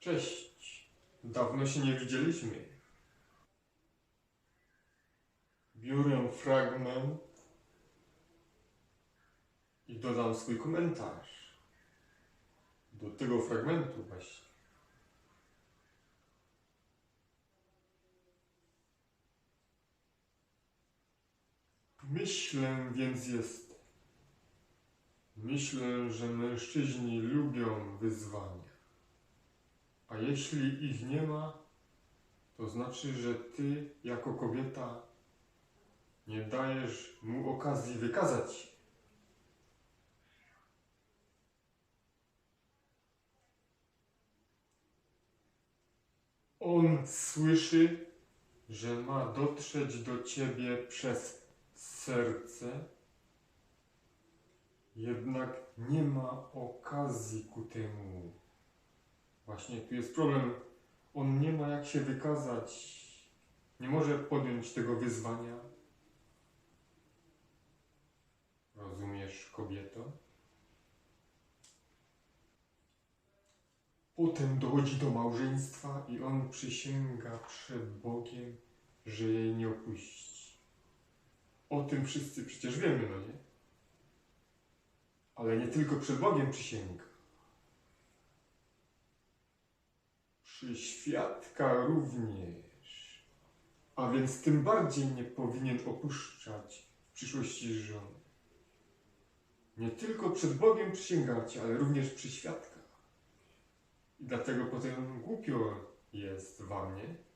Cześć. Dawno się nie widzieliśmy. Biorę fragment i dodam swój komentarz. Do tego fragmentu właśnie. Myślę więc jest. Myślę, że mężczyźni lubią wyzwania. A jeśli ich nie ma, to znaczy, że ty jako kobieta nie dajesz mu okazji wykazać. On słyszy, że ma dotrzeć do ciebie przez serce, jednak nie ma okazji ku temu. Właśnie tu jest problem. On nie ma jak się wykazać. Nie może podjąć tego wyzwania. Rozumiesz, kobieto? Potem dochodzi do małżeństwa i on przysięga przed Bogiem, że jej nie opuści. O tym wszyscy przecież wiemy, no nie? Ale nie tylko przed Bogiem przysięga. Świadka również. A więc tym bardziej nie powinien opuszczać w przyszłości żony. Nie tylko przed Bogiem przysięgacie, ale również przy świadkach. I dlatego potem głupio jest wam, nie?